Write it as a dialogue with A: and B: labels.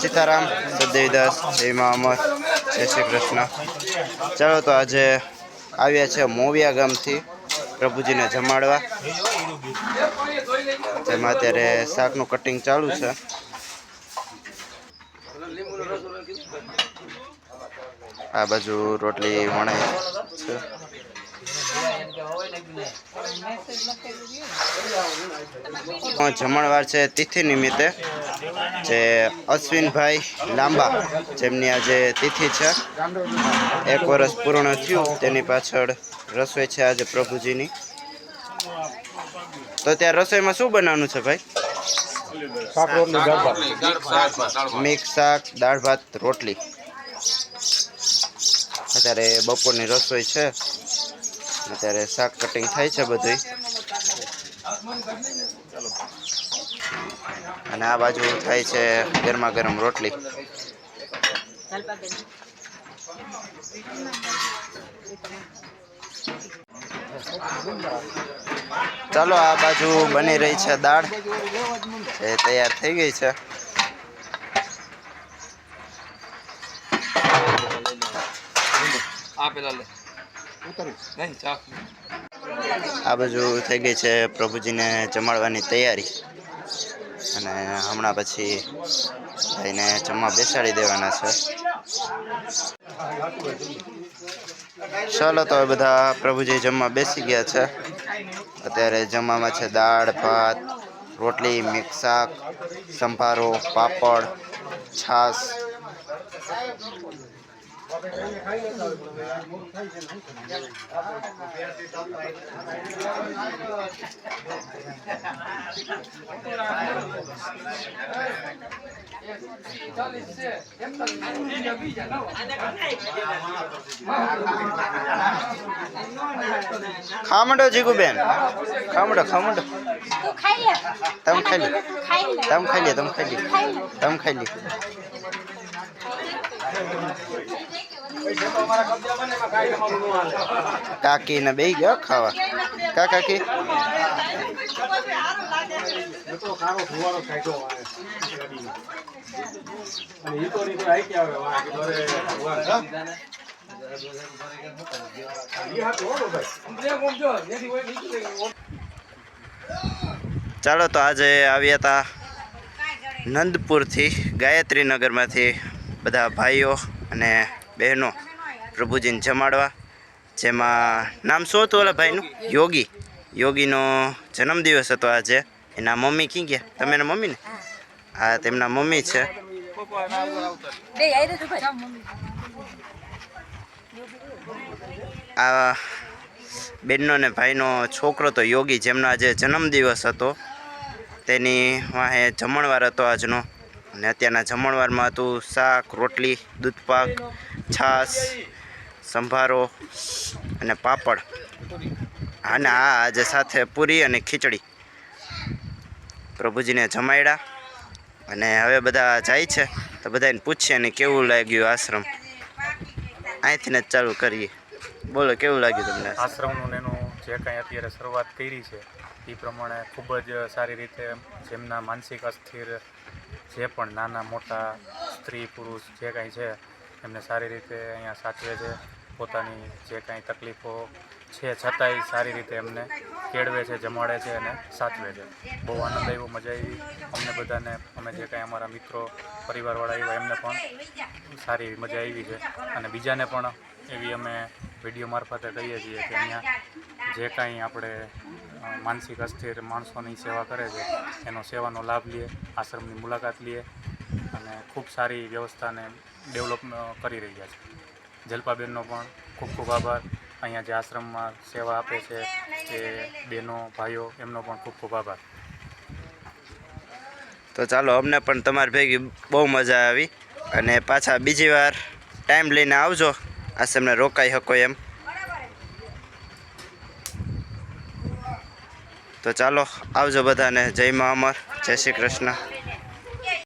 A: સીતારામ સદેવીદાસ જય મહામદ જય શ્રી કૃષ્ણ. ચાલો તો આજે આવ્યા છે મોવિયા ગામથી પ્રભુજીને જમાડવા. જેમાં અત્યારે શાકનું કટિંગ ચાલુ છે. આ બાજુ રોટલી વણાય છે. જમણવાર છે તિથિ નિમિત્તે, જે અશ્વિનભાઈ લાંબા જેમની આજે તિથિ છે. એક વર્ષ પૂર્ણ થયું, તેની પાછળ રસોઈ છે આજે પ્રભુજીની. તો ત્યાં રસોઈમાં શું બનાવવાનું છે ભાઈ? મિક્સ શાક, દાળ ભાત, રોટલી. અત્યારે બપોરની રસોઈ છે. અત્યારે શાક કટિંગ થાય છે બધું અને આ બાજુ થાય છે ગરમા ગરમ રોટલી. ચાલો, આ બાજુ બની રહી છે દાળ. એ તૈયાર થઈ ગઈ છે.
B: આ પેલા
A: આ બાજુ થઈ ગઈ છે પ્રભુજીને જમાડવાની તૈયારી. અને હમણાં પછી ભાઈને જમવા બેસાડી દેવાના છે. ચાલો તો બધા પ્રભુજી જમવા બેસી ગયા છે. અત્યારે જમવામાં છે દાળ, ભાત, રોટલી, મિક્સ શાક, સંભારો, પાપડ, છાશ. ખામડો જીગુબેન. ખામડો ખામડો.
C: લે.
A: તમે ખાઈ લે. તમે ખાઈ લે તમે ખાઈ લે.
C: ખાઈ લે.
A: તમે ખાઈ લે. કાકી ને બે ગયો ખાવા. કા કાકી? ચાલો તો આજે આવ્યા હતા નંદપુરથી ગાયત્રીનગરમાંથી બધા ભાઈઓ અને બહેનો પ્રભુજીને જમાડવા જેમાં નામ શું હતું ઓલા ભાઈનું? યોગી. યોગીનો જન્મદિવસ હતો આજે. એના મમ્મી કી ગયા? તમે એના મમ્મી ને હા તેમના મમ્મી છે. આ બેનનો ને ભાઈનો છોકરો તો યોગી જેમનો આજે જન્મદિવસ હતો. તેની વાહે જમણવાર હતો આજનો. અને અત્યારના જમણવારમાં હતું શાક રોટલી દૂધપાક છાશ, સંભારો અને પાપડ. અને આ આજે સાથે પૂરી અને ખીચડી. પ્રભુજીને જમાડ્યા અને હવે બધા જાય છે, તો બધાને પૂછીએ ને કેવું લાગ્યું આશ્રમ? અહીંથી જ ચાલુ કરીએ. બોલો, કેવું લાગ્યું તમને
D: આશ્રમનું એનું જે કાંઈ અત્યારે શરૂઆત કરી છે, એ પ્રમાણે ખૂબ જ સારી રીતે જેમના માનસિક અસ્થિર, જે પણ નાના મોટા સ્ત્રી પુરુષ જે કાંઈ છે એમને સારી રીતે અહીંયા સાચવે છે. પોતાની જે કાંઈ તકલીફો છે છતાંય સારી રીતે એમને કેળવે છે, જમાડે છે અને સાચવે છે. બહુ આનંદ આવ્યો, મજા આવી. અમને બધાને, અમે જે કાંઈ અમારા મિત્રો, પરિવારવાળા આવ્યા, એમને પણ સારી એવી મજા આવી છે. અને બીજાને પણ એવી અમે વીડિયો મારફતે કહીએ છીએ કે અહીંયા જે કાંઈ આપણે માનસિક અસ્થિર માણસોની સેવા કરે છે, એનો સેવાનો લાભ લઈએ આશ્રમની મુલાકાત લઈએ અને ખૂબ સારી વ્યવસ્થાને ડેવલપ કરી રહ્યા છે. જલપાબેનનો પણ ખૂબ ખૂબ આભાર. અહીંયા જે આશ્રમમાં સેવા આપે છે એ બહેનો, ભાઈઓ, એમનો પણ ખૂબ ખૂબ આભાર.
A: તો ચાલો, અમને પણ તમારી ભેગી બહુ મજા આવી. અને પાછા બીજી વાર ટાઈમ લઈને આવજો. આશ્રમને રોકાઈ શકો એમ. તો ચાલો, આવજો બધાને. જય મા અમર. જય શ્રી કૃષ્ણ.